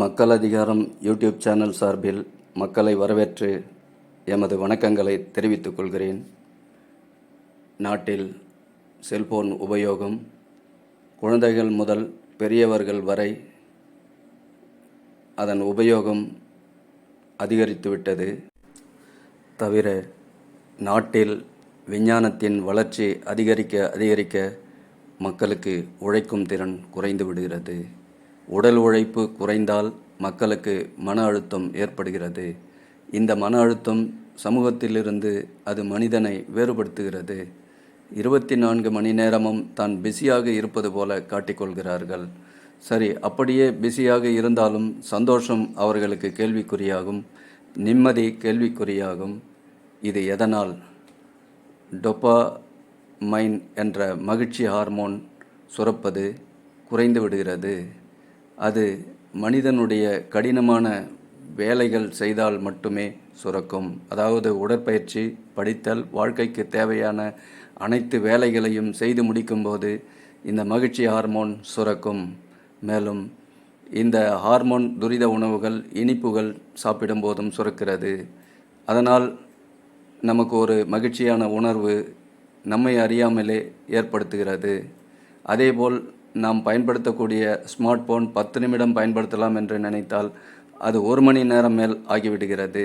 மக்கள் அதிகாரம் YouTube channel சார்பில் மக்களை வரவேற்று எமது வணக்கங்களை தெரிவித்துக் கொள்கிறேன். நாட்டில் செல்போன் உபயோகம் குழந்தைகள் முதல் பெரியவர்கள் வரை அதன் உபயோகம் அதிகரித்துவிட்டது தவிர நாட்டில் விஞ்ஞானத்தின் வளர்ச்சி அதிகரிக்க அதிகரிக்க மக்களுக்கு உழைக்கும் திறன் குறைந்து விடுகிறது. உடல் உழைப்பு குறைந்தால் மக்களுக்கு மன அழுத்தம் ஏற்படுகிறது. இந்த மன அழுத்தம் சமூகத்திலிருந்து அது மனிதனை வேறுபடுத்துகிறது. இருபத்தி நான்கு மணி நேரமும் தான் பிஸியாக இருப்பது போல காட்டிக்கொள்கிறார்கள். சரி அப்படியே பிஸியாக இருந்தாலும் சந்தோஷம் அவர்களுக்கு கேள்விக்குறியாகும். நிம்மதி கேள்விக்குறியாகும். இது எதனால்? டொப்பாமைன் என்ற மகிழ்ச்சி ஹார்மோன் சுரப்பது குறைந்து விடுகிறது. அது மனிதனுடைய கடினமான வேலைகள் செய்தால் மட்டுமே சுரக்கும். அதாவது உடற்பயிற்சி படித்தல் வாழ்க்கைக்கு தேவையான அனைத்து வேலைகளையும் செய்து முடிக்கும்போது இந்த மகிழ்ச்சி ஹார்மோன் சுரக்கும். மேலும் இந்த ஹார்மோன் துரித உணவுகள் இனிப்புகள் சாப்பிடும்போதும் சுரக்கிறது. அதனால் நமக்கு ஒரு மகிழ்ச்சியான உணர்வு நம்மை அறியாமலே ஏற்படுத்துகிறது. அதேபோல் நாம் பயன்படுத்தக்கூடிய ஸ்மார்ட் போன் பத்து நிமிடம் பயன்படுத்தலாம் என்று நினைத்தால் அது ஒரு மணி நேரம் மேல் ஆகிவிடுகிறது.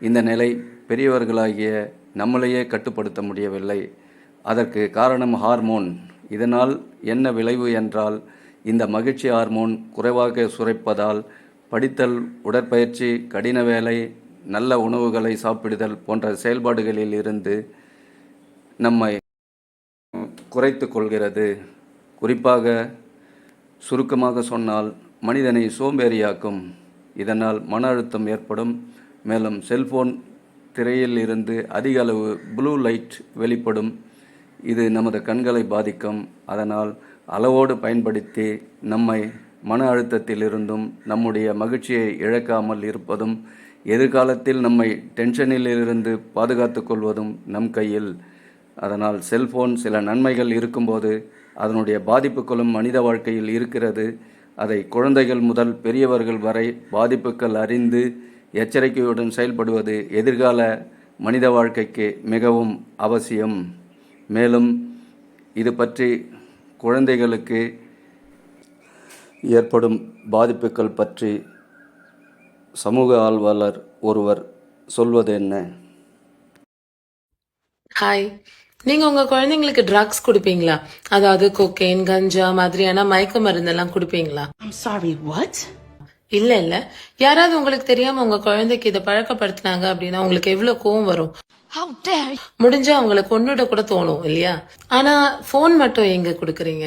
இந்த நிலை பெரியவர்களாகிய நம்மளையே கட்டுப்படுத்த முடியவில்லை. அதற்கு காரணம் ஹார்மோன் இதனால் என்ன விளைவு என்றால் இந்த மகிழ்ச்சி ஹார்மோன் குறைவாக சுரைப்பதால் படித்தல் உடற்பயிற்சி கடின வேலை நல்ல உணவுகளை சாப்பிடுதல் போன்ற செயல்பாடுகளில் இருந்து நம்மை குறைத்து கொள்கிறது. குறிப்பாக சுருக்கமாக சொன்னால் மனிதனை சோம்பேறியாக்கும். இதனால் மன அழுத்தம் ஏற்படும். மேலும் செல்போன் திரையில் இருந்து அதிக அளவு ப்ளூ லைட் வெளிப்படும். இது நமது கண்களை பாதிக்கும். அதனால் அளவோடு பயன்படுத்தி நம்மை மன அழுத்தத்திலிருந்தும் நம்முடைய மகிழ்ச்சியை இழக்காமல் இருப்பதும் எதிர்காலத்தில் நம்மை டென்ஷனிலிருந்து பாதுகாத்து கொள்வதும் நம் கையில். அதனால் செல்போன் சில நன்மைகள் இருக்கும்போது அதனுடைய பாதிப்புகளும் மனித வாழ்க்கையில் இருக்கிறது. அதை குழந்தைகள் முதல் பெரியவர்கள் வரை பாதிப்புகள் அறிந்து எச்சரிக்கையுடன் செயல்படுவது எதிர்கால மனித வாழ்க்கைக்கு மிகவும் அவசியம். மேலும் இது பற்றி குழந்தைகளுக்கு ஏற்படும் பாதிப்புகள் பற்றி சமூக ஆர்வலர் ஒருவர் சொல்வது என்ன ஹாய் நீங்க உங்க குழந்தைங்களுக்கு ட்ரக்ஸ் கொடுப்பீங்களா? அதாவது கொக்கைன் கஞ்சா மாதிரியான மயக்க மருந்தெல்லாம் கொடுப்பீங்களா? Sorry, what? இல்ல இல்ல. யாராவது உங்களுக்கு தெரியாம உங்க குழந்தைக்கு இதை பழக்கப்படுத்தினாங்க அப்படின்னா உங்களுக்கு எவ்வளவு கோவம் வரும்? முடிஞ்சா அவங்கள கொன்னுட கூட தோணும் இல்லையா? ஆனா ஃபோன் மட்டும் எங்க கொடுக்குறீங்க?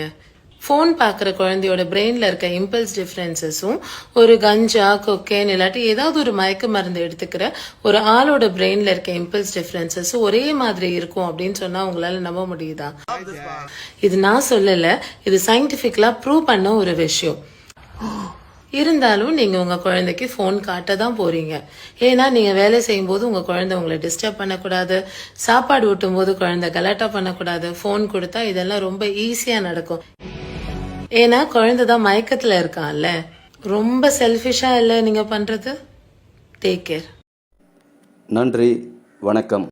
ஃபோன் பார்க்குற குழந்தையோட பிரெயினில் இருக்க இம்பல்ஸ் டிஃப்ரென்சஸும் ஒரு கஞ்சா கொக்கேன் இல்லாட்டி ஏதாவது ஒரு மயக்க மருந்து எடுத்துக்கிற ஒரு ஆளோட பிரெயினில் இருக்க இம்பல்ஸ் டிஃப்ரென்சஸும் ஒரே மாதிரி இருக்கும் அப்படின்னு சொன்னால் உங்களால் நம்ப முடியுதா? இது நான் சொல்லலை. இது சயின்டிஃபிக்கலாக ப்ரூவ் பண்ண ஒரு விஷயம். இருந்தாலும் நீங்கள் உங்கள் குழந்தைக்கு ஃபோன் காட்ட தான் போகிறீங்க ஏன்னா நீங்கள் வேலை செய்யும்போது உங்கள் குழந்தை உங்களை டிஸ்டர்ப் பண்ணக்கூடாது. சாப்பாடு ஊட்டும் போது குழந்தை கலாட்டா பண்ணக்கூடாது. ஃபோன் கொடுத்தா இதெல்லாம் ரொம்ப ஈஸியாக நடக்கும். ஏன்னா குழந்தை தான் மயக்கத்தில் இருக்கான்ல. ரொம்ப செல்ஃபிஷாக இல்லை நீங்கள் பண்ணுறது டேக் கேர் நன்றி வணக்கம்.